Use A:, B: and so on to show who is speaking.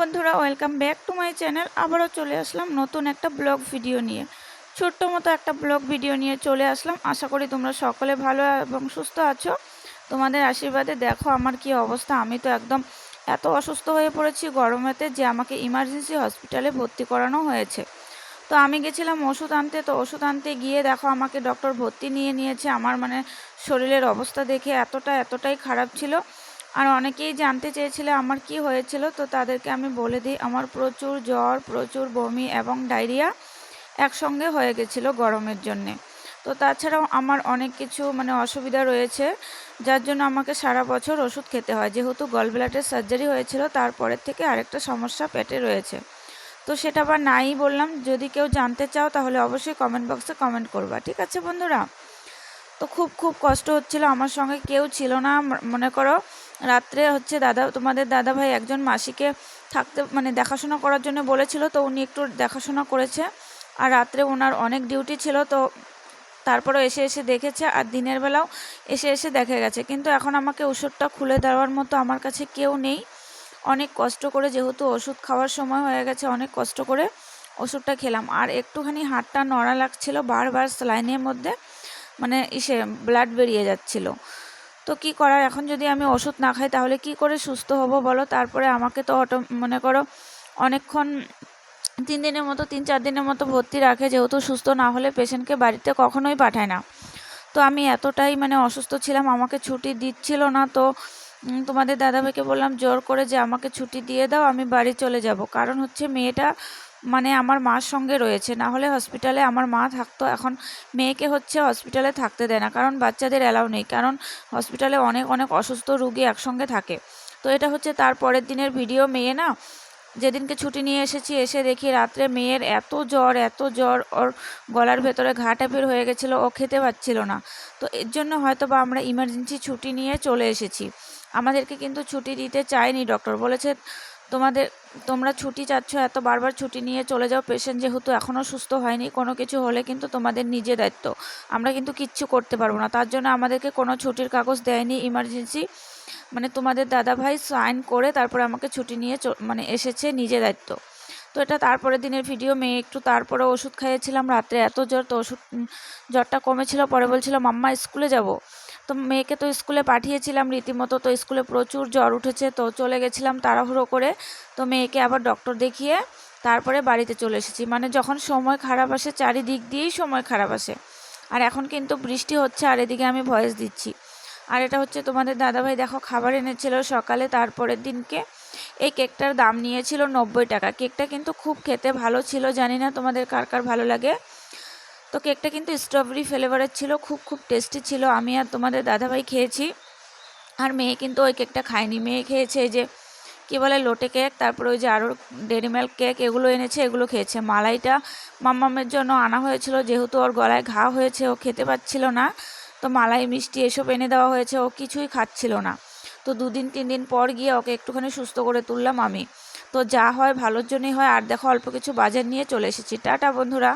A: বন্ধুরা welcome back to my channel আবারও চলে আসলাম নতুন একটা ব্লগ ভিডিও নিয়ে। ছোট্ট মতো একটা ব্লগ ভিডিও নিয়ে চলে আসলাম। আশা করি তোমরা সকলে ভালো এবং সুস্থ আছো। তোমাদের আশীর্বাদে দেখো আমার কি অবস্থা। আমি তো একদম এত অসুস্থ হয়ে পড়েছি গরমেতে যে আমাকে ইমার্জেন্সি হসপিটালে ভর্তি করানো হয়েছে। তো আমি গেছিলাম ওষুধ আনতে। তো ওষুধ আনতে গিয়ে দেখো আমাকে ডক্টর ভর্তি নিয়ে নিয়েছে। আমার মানে শরীরের অবস্থা দেখে এতটা এতটাই খারাপ ছিল। আর অনেকেই জানতে চেয়েছিলে আমার কি হয়েছিল, তো তাদেরকে আমি বলে দিই, আমার প্রচুর জ্বর, প্রচুর বমি এবং ডায়রিয়া একসঙ্গে হয়ে গেছিল গরমের জন্যে। তো তাছাড়াও আমার অনেক কিছু মানে অসুবিধা রয়েছে, যার জন্য আমাকে সারা বছর ওষুধ খেতে হয়। যেহেতু গলব্লাডের সার্জারি হয়েছিল, তারপরের থেকে আরেকটা সমস্যা পেটে রয়েছে। তো সেটা আবার নাই বললাম, যদি কেউ জানতে চাও তাহলে অবশ্যই কমেন্ট বক্সে কমেন্ট করবা, ঠিক আছে বন্ধুরা? তো খুব খুব কষ্ট হচ্ছিল, আমার সঙ্গে কেউ ছিল না মনে করো। রাত্রে হচ্ছে দাদা, তোমাদের দাদা ভাই একজন মাসিকে থাকতে মানে দেখাশোনা করার জন্য বলেছিল, তো উনি একটু দেখাশোনা করেছে। আর রাত্রে ওনার অনেক ডিউটি ছিল, তো তারপরে এসে এসে দেখেছে আর দিনের বেলাও এসে এসে দেখে গেছে। কিন্তু এখন আমাকে ওষুধটা খুলে দেওয়ার মতো আমার কাছে কেউ নেই। অনেক কষ্ট করে যেহেতু ওষুধ খাওয়ার সময় হয়ে গেছে, অনেক কষ্ট করে ওষুধটা খেলাম। আর একটুখানি হাতটা নড়া লাগছিল, বারবার স্লাইনের মধ্যে মানে ইসে, ব্লাড বেরিয়ে যাচ্ছিল। তো কি করার? এখন যদি আমি ওষুধ না খাই, তাহলে কি করে সুস্থ হব বলো? তারপরে আমাকে তো অটো মনে করো অনেকক্ষণ তিন দিনের মতো, তিন চার দিনের মতো ভর্তি রাখে, যেহেতু সুস্থ না হলে পেশেন্টকে বাড়িতে কখনোই পাঠায় না। তো আমি এতটাই মানে অসুস্থ ছিলাম, আমাকে ছুটি দিচ্ছিল না। তো তোমাদের দাদাভাইকে বললাম, জোর করে যে আমাকে ছুটি দিয়ে দাও, আমি বাড়ি চলে যাব। কারণ হচ্ছে মেয়েটা মানে আমার মার সঙ্গে রয়েছে। না হলে হসপিটালে আমার মা থাকতো, এখন মেয়েকে হচ্ছে হসপিটালে থাকতে দেয় না, কারণ বাচ্চাদের অ্যালাউ নেই, কারণ হসপিটালে অনেক অনেক অসুস্থ রুগী একসঙ্গে থাকে। তো এটা হচ্ছে তার পরের দিনের ভিডিও মেয়ে না, যেদিনকে ছুটি নিয়ে এসেছি, এসে দেখি রাত্রে মেয়ের এত জ্বর এত জ্বর, ওর গলার ভেতরে ঘা টাইপের হয়ে গেছিল, ও খেতে পাচ্ছিল না। তো এর জন্য হয়তো বা আমরা ইমার্জেন্সি ছুটি নিয়ে চলে এসেছি। আমাদেরকে কিন্তু ছুটি দিতে চায়নি ডক্টর বলেছে তোমাদের, তোমরা ছুটি চাচ্ছ, এত বারবার ছুটি নিয়ে চলে যাও পেশেন্ট যেহেতু এখনও সুস্থ হয়নি, কোনো কিছু হলে কিন্তু তোমাদের নিজে দায়িত্ব। আমরা কিন্তু কিচ্ছু করতে পারব না, তার জন্য আমাদেরকে কোনো ছুটির কাগজ দেয়নি ইমার্জেন্সি মানে তোমাদের দাদাভাই সাইন করে তারপরে আমাকে ছুটি নিয়ে মানে এসেছে নিজে দায়িত্ব। তো এটা তারপরে দিনের ভিডিও মেয়ে একটু তারপরে ওষুধ খাইয়েছিলাম, রাত্রে এত জ্বর, তো ওষুধ জ্বরটা কমেছিল, পরে বলছিল, মাম্মা, স্কুলে যাব। তো মেয়েকে তো স্কুলে পাঠিয়েছিলাম রীতিমতো, তো স্কুলে প্রচুর জ্বর উঠেছে, তো চলে গেছিলাম তাড়াহুড়ো করে। তো মেয়েকে আবার ডক্টর দেখিয়ে তারপরে বাড়িতে চলে এসেছি। মানে যখন সময় খারাপ আসে, চারিদিক দিয়েই সময় খারাপ আসে। আর এখন কিন্তু বৃষ্টি হচ্ছে আর এদিকে আমি ভয়েস দিচ্ছি। আর এটা হচ্ছে তোমাদের দাদাভাই, দেখো খাবার এনেছিল সকালে, তারপরের দিনকে। এই কেকটার দাম নিয়েছিল নব্বই টাকা। কেকটা কিন্তু খুব খেতে ভালো ছিল, জানি না তোমাদের কার কার ভালো লাগে। তো কেকটা কিন্তু স্ট্রবেরি ফ্লেভারের ছিল, খুব খুব টেস্টি ছিল। আমি আর তোমাদের দাদাভাই খেয়েছি, আর মেয়ে কিন্তু ওই কেকটা খায়নি। মেয়ে খেয়েছে যে, কী বলে, লোটে কেক, তারপরে ওই যে আরও ডেরি মিল্ক কেক, এগুলো এনেছে, এগুলো খেয়েছে। মালাইটা মাম্মামের জন্য আনা হয়েছিল, যেহেতু ওর গলায় ঘা হয়েছে, ও খেতে পাচ্ছিল না। তো মালাই, মিষ্টি এসব এনে দেওয়া হয়েছে, ও কিছুই খাচ্ছিল না। তো দুদিন তিন দিন পর গিয়ে ওকে একটুখানি সুস্থ করে তুললাম আমি। তো যা হয়, ভালোর জন্যই হয়। আর দেখো, অল্প কিছু বাজার নিয়ে চলে এসেছি। টাটা, বন্ধুরা।